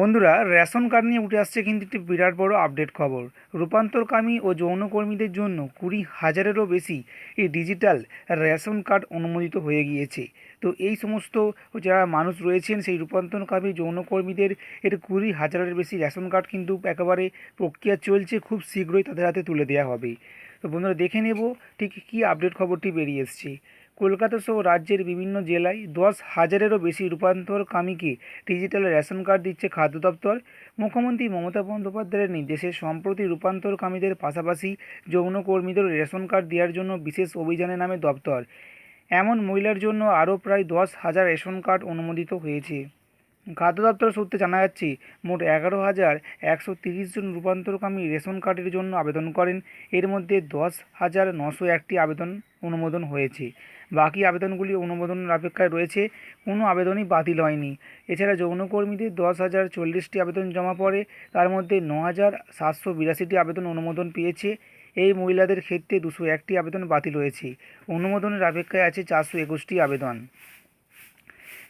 বন্ধুরা, ration card নিয়ে উঠে আসছে কিন্তু একটি বিরাট বড় আপডেট খবর। রূপান্তরকামী ও যৌনকর্মীদের জন্য কুড়ি হাজারেরও বেশি এই ডিজিটাল রেশন কার্ড অনুমোদিত হয়ে গিয়েছে। তো এই সমস্ত যারা মানুষ রয়েছেন, সেই রূপান্তরকামী যৌনকর্মীদের এর কুড়ি হাজারের বেশি রেশন কার্ড কিন্তু একেবারে প্রক্রিয়া চলছে, খুব শীঘ্রই তাদের হাতে তুলে দেওয়া হবে। তো বন্ধুরা, দেখে নেব ঠিক কী আপডেট খবরটি বেরিয়ে এসছে। কলকাতা সহ রাজ্যের বিভিন্ন জেলায় দশ হাজারেরও বেশি রূপান্তরকামীকে ডিজিটাল রেশন কার্ড দিচ্ছে খাদ্য দপ্তর। মুখ্যমন্ত্রী মমতা বন্দ্যোপাধ্যায়ের নির্দেশে সম্প্রতি রূপান্তরকামীদের পাশাপাশি যৌনকর্মীদের রেশন কার্ড দেওয়ার জন্য বিশেষ অভিযানের নামে দপ্তর। এমন মহিলার জন্য আরও প্রায় দশ হাজার রেশন কার্ড অনুমোদিত হয়েছে। খাদ্য দপ্তর সূত্রে জানা যাচ্ছে, মোট এগারো হাজার একশো তিরিশ জন রূপান্তরকামী রেশন কার্ডের জন্য আবেদন করেন। এর মধ্যে দশ হাজার নশো একটি আবেদন অনুমোদন হয়েছে। বাকি আবেদনগুলি অনুমোদনের অপেক্ষায় রয়েছে, কোনো আবেদনই বাতিল হয়নি। এছাড়া যৌনকর্মীদের দশ হাজার চল্লিশটি আবেদন জমা পড়ে, তার মধ্যে ন হাজার সাতশো বিরাশিটি আবেদন অনুমোদন পেয়েছে। এই মহিলাদের ক্ষেত্রে দুশো একটি আবেদন বাতিল হয়েছে। অনুমোদনের অপেক্ষায় আছে চারশো একুশটি আবেদন।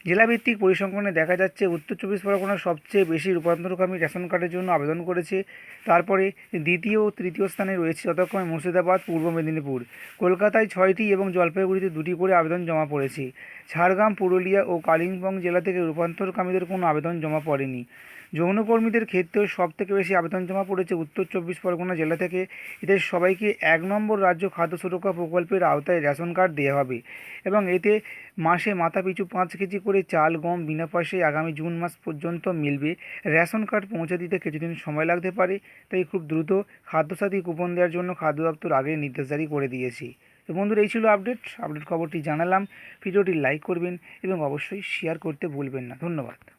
জেলাভিত্তিক পরিসংখ্যানে দেখা যাচ্ছে উত্তর চব্বিশ পরগনার সবচেয়ে বেশি রূপান্তরকামী রেশন কার্ডের জন্য আবেদন করেছে। তারপরে দ্বিতীয় ও তৃতীয় স্থানে রয়েছে যথাক্রমে মুর্শিদাবাদ, পূর্ব মেদিনীপুর। কলকাতায় ছয়টি এবং জলপাইগুড়িতে দুটি করে আবেদন জমা পড়েছে। ঝাড়গ্রাম, পুরুলিয়া ও কালিম্পং জেলা থেকে রূপান্তরকামীদের কোনো আবেদন জমা পড়েনি। যৌনকর্মীদের ক্ষেত্রেও সব থেকে বেশি আবেদন জমা পড়েছে উত্তর চব্বিশ পরগনা জেলা থেকে। এদের সবাইকে এক নম্বর রাজ্য খাদ্য সুরক্ষা প্রকল্পের আওতায় রেশন কার্ড দেওয়া হবে এবং এতে মাসে মাথা পিছু পাঁচ কেজি করে চাল, গম বিনা পয়সায় আগামী জুন মাস পর্যন্ত মিলবে। রেশন কার্ড পৌঁছে দিতে কিছুদিন সময় লাগতে পারে, তাই খুব দ্রুত খাদ্যসাথী কুপন দেওয়ার জন্য খাদ্য দপ্তর আগে নির্দেশ জারি করে দিয়েছি। তো বন্ধুরা, এই ছিল আপডেট। আপডেট খবরটি জানালাম। ভিডিওটি লাইক করবেন এবং অবশ্যই শেয়ার করতে ভুলবেন না। ধন্যবাদ।